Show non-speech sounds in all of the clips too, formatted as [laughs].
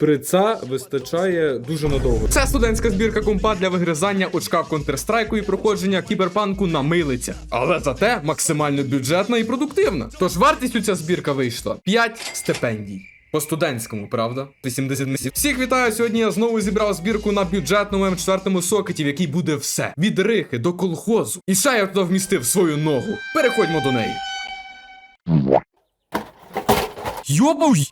шприца вистачає дуже надовго. Це студентська збірка компа для вигризання очка в Counter-Strike і проходження кіберпанку на милиця. Але зате максимально бюджетна і продуктивна. Тож вартістю ця збірка вийшла 5 стипендій. По студентському, правда? 80 місяців. Всіх вітаю! Сьогодні я знову зібрав збірку на бюджетному М4 сокеті, в якій буде все: від рихи до колхозу. І ще я туди вмістив свою ногу. Переходьмо до неї. Йобуй!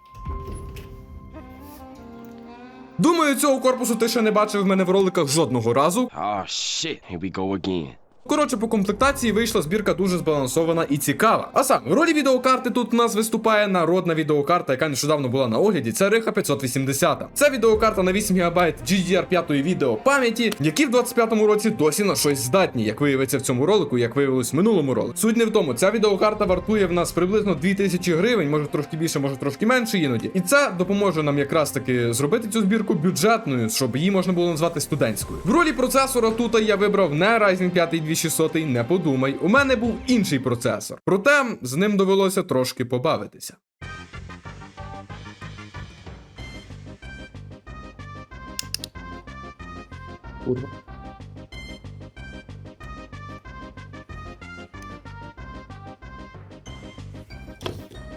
Думаю, цього корпусу ти ще не бачив в мене в роликах жодного разу. Oh shit, here we go again. Коротше, по комплектації вийшла збірка дуже збалансована і цікава. А саме, в ролі відеокарти тут у нас виступає народна відеокарта, яка нещодавно була на огляді. Це Риха 580. Це відеокарта на 8 ГБ GDDR5 відео пам'яті, які в 25-му році досі на щось здатні, як виявиться в цьому ролику, як виявилось в минулому ролику. Суть не в тому, ця відеокарта вартує в нас приблизно 2000 гривень, може трошки більше, може трошки менше іноді. І це допоможе нам якраз таки зробити цю збірку бюджетною, щоб її можна було назвати студентською. В ролі процесора тут я вибрав не Ryzen 5 2600, не подумай. У мене був інший процесор. Проте з ним довелося трошки побавитися. Курва.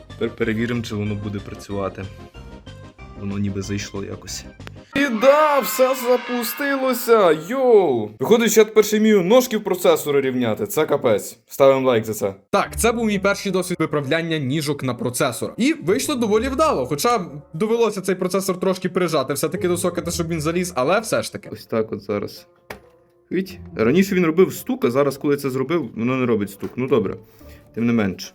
Тепер перевіримо, чи воно буде працювати. Воно ніби зайшло якось. Да, все запустилося. Йоу. Виходить, що я тепер ще вмію ножки в процесору рівняти. Це капець. Ставимо лайк за це. Так, це був мій перший досвід виправляння ніжок на процесор. І вийшло доволі вдало. Хоча довелося цей процесор трошки прижати, все-таки до сокета, щоб він заліз, але все ж таки. Ось так от зараз. Віть? Раніше він робив стук, а зараз, коли це зробив, воно не робить стук. Ну добре. Тим не менше.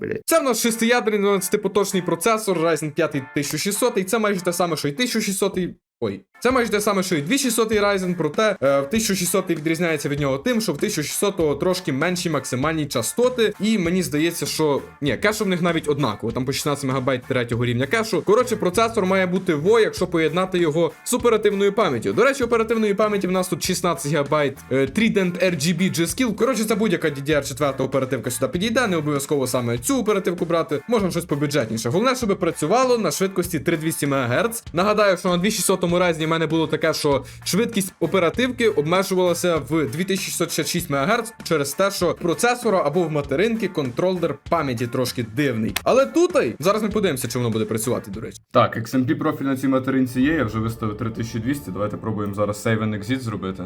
Блять. Це в нас шестиядерний 12-поточний процесор Ryzen 5 1600, і це майже те саме, що й 1600. Ой, це майже те саме, що і 2600 Ryzen, проте е, в 1600 відрізняється від нього тим, що в 1600 трошки менші максимальні частоти, і мені здається, що ні, кешу в них навіть однаково, там по 16 МБ третього рівня кешу. Коротше, процесор має бути во, якщо поєднати його з оперативною пам'яттю. До речі, оперативної пам'яті в нас тут 16 ГБ е, Trident RGB G-Skill. Коротше, це будь-яка DDR4 оперативка сюди підійде, не обов'язково саме цю оперативку брати, можна щось побюджетніше. Головне, щоб працювало на швидкості 3200 МГц. Нагадаю, що на 2600 разі в мене було таке, що швидкість оперативки обмежувалася в 2666 МГц через те, що процесора або в материнки контролер пам'яті трошки дивний. Але тут зараз ми подивимося, чи воно буде працювати, до речі. Так, XMP профіль на цій материнці є, я вже виставив 3200. Давайте пробуємо зараз Save and Exit зробити.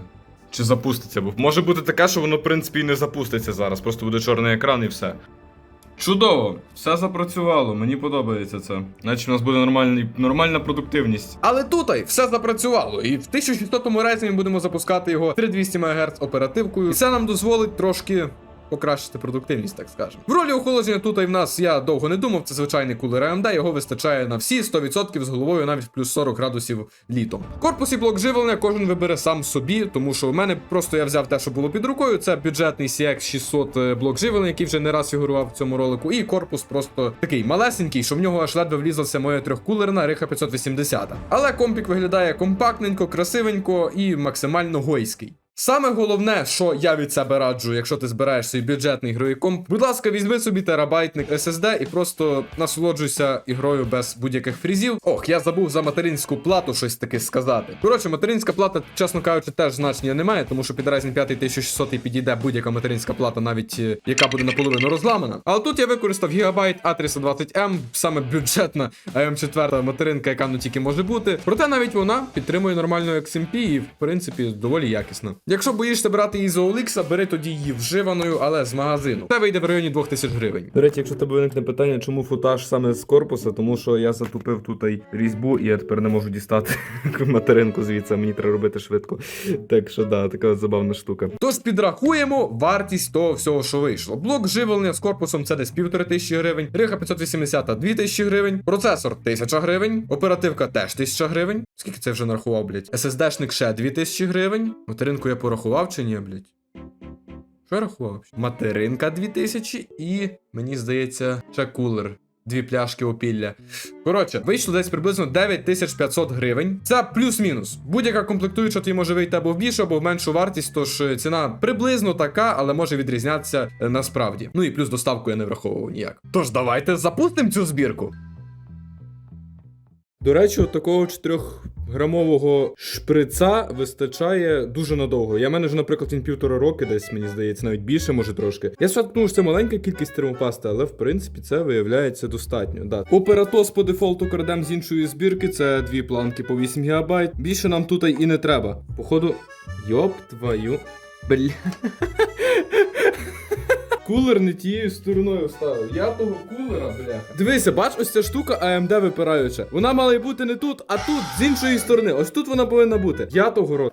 Чи запуститься? Бо може бути таке, що воно, в принципі, і не запуститься зараз. Просто буде чорний екран і все. Чудово, все запрацювало, мені подобається це. Значить, у нас буде нормальний, нормальна продуктивність. Але тут все запрацювало, і в 1600 разі ми будемо запускати його 3200 МГц оперативкою. І це нам дозволить трошки. Покращити продуктивність, так скажемо. В ролі охолодження тут і в нас я довго не думав, це звичайний кулер AMD, його вистачає на всі 100% з головою навіть плюс 40 градусів літом. В корпусі блок живлення кожен вибере сам собі, тому що в мене просто я взяв те, що було під рукою. Це бюджетний CX 600 е, блок живлення, який вже не раз фігурував в цьому ролику. І корпус просто такий малесенький, що в нього аж ледве влізлася моя трьохкулерна Риха 580. Але компік виглядає компактненько, красивенько і максимально гойський. Саме головне, що я від себе раджу, якщо ти збираєш свій бюджетний ігровий комп, будь ласка, візьми собі терабайтник SSD і просто насолоджуйся ігрою без будь-яких фрізів. Ох, я забув за материнську плату щось таке сказати. Коротше, материнська плата, чесно кажучи, теж значення немає, тому що під Ryzen 5 1600 підійде будь-яка материнська плата, навіть е, яка буде наполовину розламана. Але тут я використав Gigabyte A320M, саме бюджетна AM4 материнка, яка ну тільки може бути. Проте навіть вона підтримує нормальну XMP і, в принципі, доволі якісна. Якщо боїшся брати її з OLX, бери тоді її вживаною, але з магазину. Це вийде в районі 2000 гривень. До речі, якщо тебе виникне питання, чому футаж саме з корпуса, тому що я затупив тут різьбу, і я тепер не можу дістати [laughs] материнку звідси, мені треба робити швидко. Так що да, така от забавна штука. Тож підрахуємо вартість того всього, що вийшло. Блок живлення з корпусом це десь півтори тисячі гривень, Рига 580 2 тисячі гривень, процесор 1000 гривень, оперативка теж 1000 гривень. Скільки це вже нарахував, блять? SSD-шник ще 2000 гривень. Материнку я порахував чи ні, блять? Що я рахував? Материнка 2000 і, мені здається, ще кулер. Дві пляшки опілля. Коротше, вийшло десь приблизно 9500 гривень. Це плюс-мінус. Будь-яка комплектуюча тобі може вийти або в більшу, або в меншу вартість, тож е, ціна приблизно така, але може відрізнятися е, насправді. Ну і плюс доставку я не враховував ніяк. Тож давайте запустимо цю збірку. До речі, от такого 4-грамового шприца вистачає дуже надовго. Я мене ж, наприклад, він півтора роки десь, мені здається, навіть більше, може трошки. Я спочатку що це маленька кількість термопасти, але в принципі це виявляється достатньо. Да. Оператос по дефолту крадем з іншої збірки, це дві планки по 8 ГБ. Більше нам тут і не треба. Походу, йоп твою. Бля. [laughs] Кулер не тією стороною вставив. Я того кулера, бляха. Дивися, бач, ось ця штука AMD випираюча. Вона мала й бути не тут, а тут з іншої сторони. Ось тут вона повинна бути. Я того рот.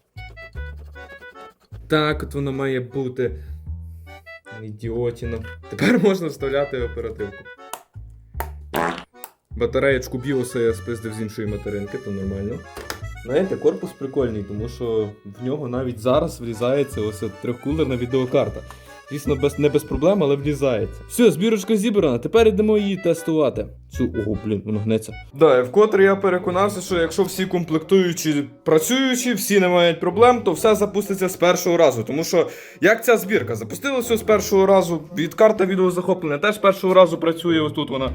Так, от вона має бути. Ідіотіно. Тепер можна вставляти оперативку. Батареєчку біоса я спиздив з іншої материнки, то нормально. Знаєте, корпус прикольний, тому що в нього навіть зараз влізається ось трьохкулерна відеокарта. Звісно, без, не без проблем, але влізається. Все, збірочка зібрана, тепер йдемо її тестувати. Цю, ого, блін, воно гнеться. Да, вкотре я переконався, що якщо всі комплектуючі працюючі, всі не мають проблем, то все запуститься з першого разу. Тому що як ця збірка? Запустилася з першого разу, від карта відеозахоплення теж першого разу працює, ось тут вона.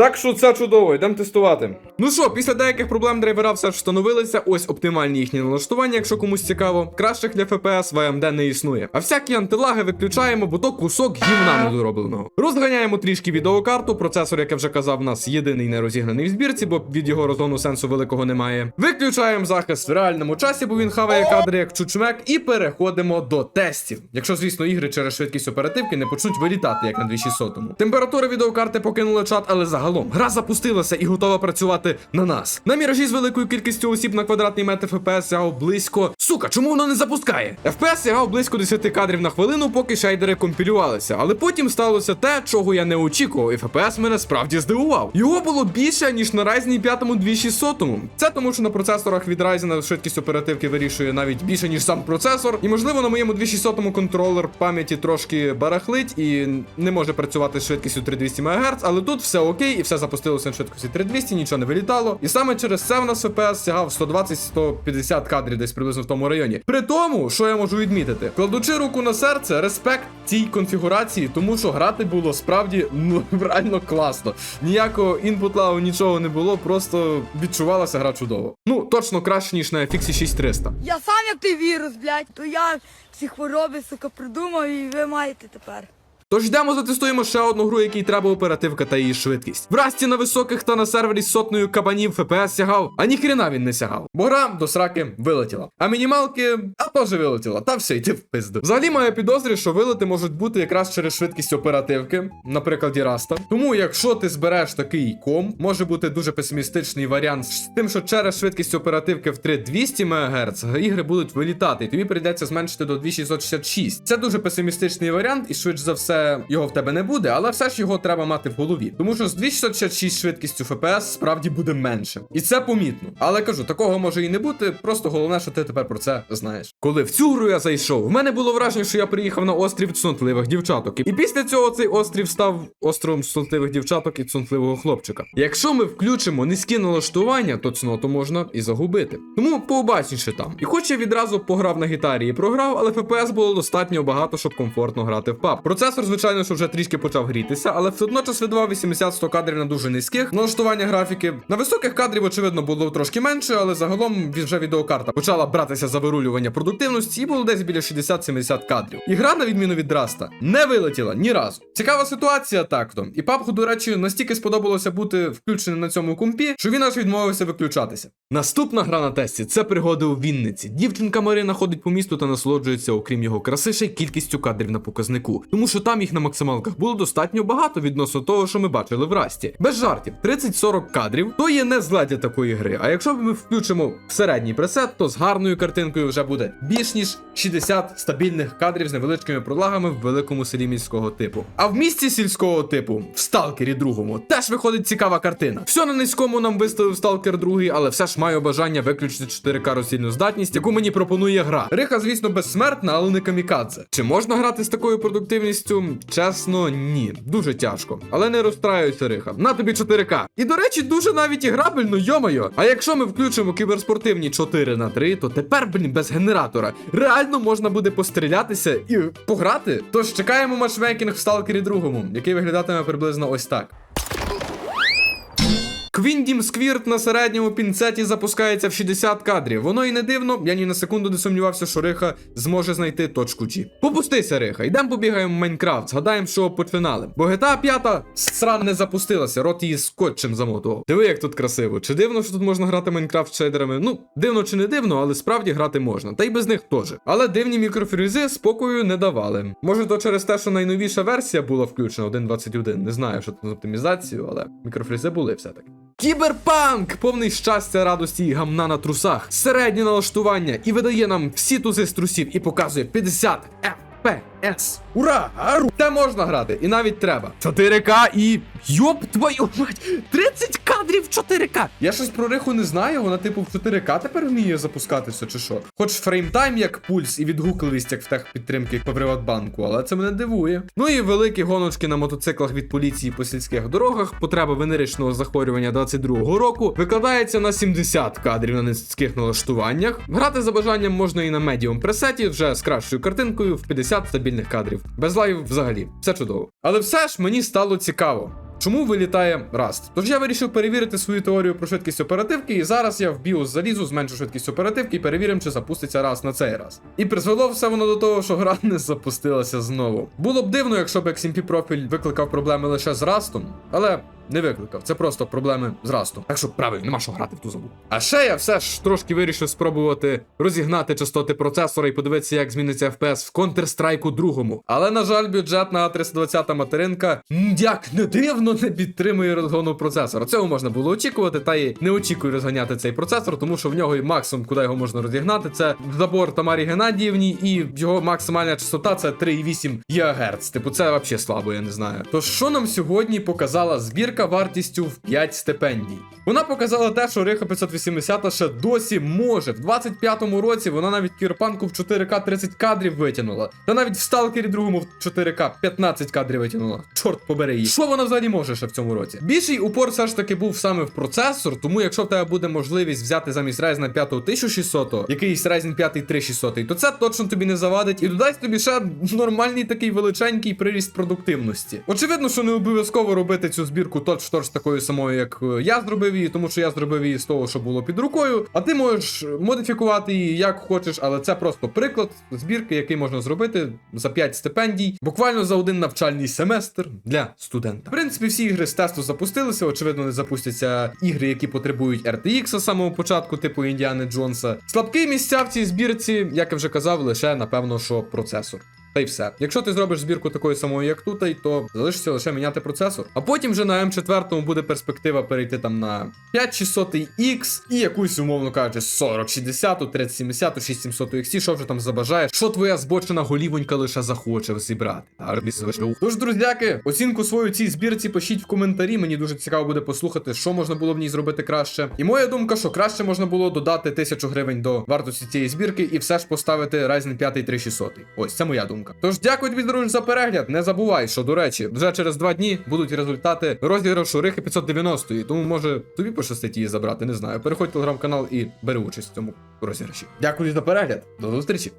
Так що це чудово, йдемо тестувати. Ну що, після деяких проблем драйвера все ж встановилися. Ось оптимальні їхні налаштування, якщо комусь цікаво. Кращих для FPS в AMD не існує. А всякі антилаги виключаємо, бо то кусок гівна недоробленого. Розганяємо трішки відеокарту. Процесор, як я вже казав, у нас єдиний не розігнаний в збірці, бо від його розгону сенсу великого немає. Виключаємо захист в реальному часі, бо він хаває кадри як чучмек, і переходимо до тестів. Якщо, звісно, ігри через швидкість оперативки не почнуть вилітати, як на 2600-му. Температура відеокарти покинула чат, але загалом гра запустилася і готова працювати на нас. На міражі з великою кількістю осіб на квадратний метр ФПС сягав близько. Сука, чому воно не запускає? FPS сягав близько 10 кадрів на хвилину, поки шейдери компілювалися. Але потім сталося те, чого я не очікував, і FPS мене справді здивував. Його було більше, ніж на Ryzen 5 2600. Це тому, що на процесорах від Ryzen швидкість оперативки вирішує навіть більше, ніж сам процесор. І можливо на моєму 2600 контролер пам'яті трошки барахлить і не може працювати з швидкістю 3200 МГц, але тут все окей, і все запустилося на швидкості 3200, нічого не вилітало. І саме через це в нас FPS сягав 120-150 кадрів десь приблизно в тому районі. При тому, що я можу відмітити, кладучи руку на серце, респект цій конфігурації, тому що грати було справді ну [laughs] реально класно. Ніякого інпут лагу, нічого не було, просто відчувалася гра чудово. Ну точно краще ніж на FX 6300. Я сам як ти вірус, блядь, то я ці хвороби, сука, придумав і ви маєте тепер. Тож йдемо затестуємо ще одну гру, якій треба оперативка та її швидкість. В расті на високих та на сервері з сотнею кабанів FPS сягав, а ніхрена він не сягав. Бо гра до сраки вилетіла. А мінімалки, а теж вилетіла. Та все, йди в пизду. Взагалі маю підозрі, що вилети можуть бути якраз через швидкість оперативки, на прикладі Раста. Тому, якщо ти збереш такий ком, може бути дуже песимістичний варіант з тим, що через швидкість оперативки в 3200 МГц ігри будуть вилітати, і тобі прийдеться зменшити до 2666. Це дуже песимістичний варіант, і швидше за все його в тебе не буде, але все ж його треба мати в голові. Тому що з 2666 швидкістю FPS справді буде менше. І це помітно. Але кажу, такого може і не бути. Просто головне, що ти тепер про це знаєш. Коли в цю гру я зайшов, в мене було враження, що я приїхав на острів цнотливих дівчаток. І після цього цей острів став островом цнотливих дівчаток і цнотливого хлопчика. Якщо ми включимо низькі налаштування, то цноту можна і загубити. Тому пообачніше там. І хоч я відразу пограв на гітарі і програв, але FPS було достатньо багато, щоб комфортно грати в паб. Процесор, звичайно, що вже трішки почав грітися, але водночас видавав 80-100 кадрів на дуже низьких. Налаштування графіки на високих кадрів, очевидно, було трошки менше, але загалом вже відеокарта почала братися за вирулювання продуктивності і було десь біля 60-70 кадрів. І гра, на відміну від Раста, не вилетіла ні разу. Цікава ситуація так-то. І папку, до речі, настільки сподобалося бути включеним на цьому компі, що він аж відмовився виключатися. Наступна гра на тесті це пригоди у Вінниці. Дівчинка Марина ходить по місту та насолоджується, окрім його краси, ще й кількістю кадрів на показнику, тому що там їх на максималках було достатньо багато відносно того, що ми бачили в Расті. Без жартів, 30-40 кадрів то є не зле для такої гри. А якщо ми включимо в середній пресет, то з гарною картинкою вже буде більш ніж 60 стабільних кадрів з невеличкими пролагами в великому селі міського типу. А в місті сільського типу, в сталкері другому, теж виходить цікава картина. Все на низькому нам виставив сталкер другий, але все ж маю бажання виключити 4К роздільну здатність, яку мені пропонує гра. Риха, звісно, безсмертна, але не камікадзе. Чи можна грати з такою продуктивністю? Чесно, ні. Дуже тяжко. Але не розстраюйся, Риха. На тобі 4К. І до речі, дуже навіть і грабельно, йомайо. А якщо ми включимо кіберспортивні 4 на 3, то тепер, блін, без генератора. Реально можна буде пострілятися і пограти. Тож чекаємо матчмейкінг в сталкері другому, який виглядатиме приблизно ось так. Квіндім Сквірт на середньому пінцеті запускається в 60 кадрів. Воно і не дивно, я ні на секунду не сумнівався, що Риха зможе знайти точку G. Попустися, Риха, йдемо побігаємо в Майнкрафт, згадаємо, що починали. Бо GTA 5 сран не запустилася, рот її скотчем замотував. Диви, як тут красиво. Чи дивно, що тут можна грати Майнкрафт шейдерами? Ну, дивно чи не дивно, але справді грати можна. Та й без них теж. Але дивні мікрофрізи спокою не давали. Може, то через те, що найновіша версія була включена 1.21. Не знаю, що тут з оптимізацією, але мікрофрізи були все-таки. Кіберпанк! Повний щастя, радості і гамна на трусах. Середнє налаштування і видає нам всі тузи з трусів і показує 50 FPS. Ура! Ару! Те можна грати, і навіть треба. 4К і. Йоп твою мать! 30 кадрів 4К! Я щось про риху не знаю, вона типу в 4К тепер вміє запускатися, чи що. Хоч фреймтайм як пульс і відгукливість як в техпідтримки по Приватбанку, але це мене дивує. Ну і великі гоночки на мотоциклах від поліції по сільських дорогах, потреба венеричного захворювання 22-го року викладається на 70 кадрів на низьких налаштуваннях. Грати за бажанням можна і на медіум пресеті, вже з кращою картинкою в 50 стабільних кадрів. Без лайв взагалі, все чудово. Але все ж мені стало цікаво. Чому вилітає Rust? Тож я вирішив перевірити свою теорію про швидкість оперативки, і зараз я в BIOS залізу, зменшу швидкість оперативки і перевіримо, чи запуститься Rust на цей раз. І призвело все воно до того, що гра не запустилася знову. Було б дивно, якщо б XMP профіль викликав проблеми лише з Rust, але не викликав. Це просто проблеми з Rust. Так що правильно, нема що грати в ту забув. А ще я все ж трошки вирішив спробувати розігнати частоти процесора і подивитися, як зміниться FPS в Counter-Strike 2. Але, на жаль, бюджетна А320 материнка, як не дивно, не підтримує розгону процесора. Цього можна було очікувати, та й не очікую розганяти цей процесор, тому що в нього і максимум, куди його можна розігнати, це забор Тамарі Геннадіївні, і його максимальна частота це 3,8 ГГц. Типу, це взагалі слабо, я не знаю. То що нам сьогодні показала збірка вартістю в 5 стипендій? Вона показала те, що Риха 580 ще досі може. В 25-му році вона навіть кірпанку в 4К 30 кадрів витягнула. Та навіть в сталкері другому в 4К 15 кадрів витягнула. Чорт побери її. Що вона взагалі може ще в цьому році? Більший упор все ж таки був саме в процесор, тому якщо в тебе буде можливість взяти замість Ryzen 5 1600, якийсь Ryzen 5 3600, то це точно тобі не завадить і додасть тобі ще нормальний такий величенький приріст продуктивності. Очевидно, що не обов'язково робити цю збірку точ-точ такою самою, як е, я зробив її, тому що я зробив її з того, що було під рукою. А ти можеш модифікувати її як хочеш, але це просто приклад збірки, який можна зробити за 5 стипендій, буквально за один навчальний семестр для студента. В принципі, всі ігри з тесту запустилися. Очевидно, не запустяться ігри, які потребують RTX з самого початку, типу Індіани Джонса. Слабкі місця в цій збірці, як я вже казав, лише напевно, що процесор. Та й все. Якщо ти зробиш збірку такою самою, як тут, то залишиться лише міняти процесор. А потім вже на М4 буде перспектива перейти там на 5600X і якусь, умовно кажучи, 4060, 3070, 6700 XT, що вже там забажаєш, що твоя збочена голівонька лише захоче зібрати. Тож, друзяки, оцінку свою цій збірці пишіть в коментарі. Мені дуже цікаво буде послухати, що можна було в ній зробити краще. І моя думка, що краще можна було додати 1000 гривень до вартості цієї збірки і все ж поставити Ryzen 5 3600. Ось це моя думка. Тож дякую тобі, друже, за перегляд. Не забувай, що до речі, вже через два дні будуть результати розіграшу Рихи 590, тому може тобі пощастить її забрати. Не знаю. Переходь в телеграм-канал і бери участь в цьому розіграші. Дякую за перегляд. До зустрічі.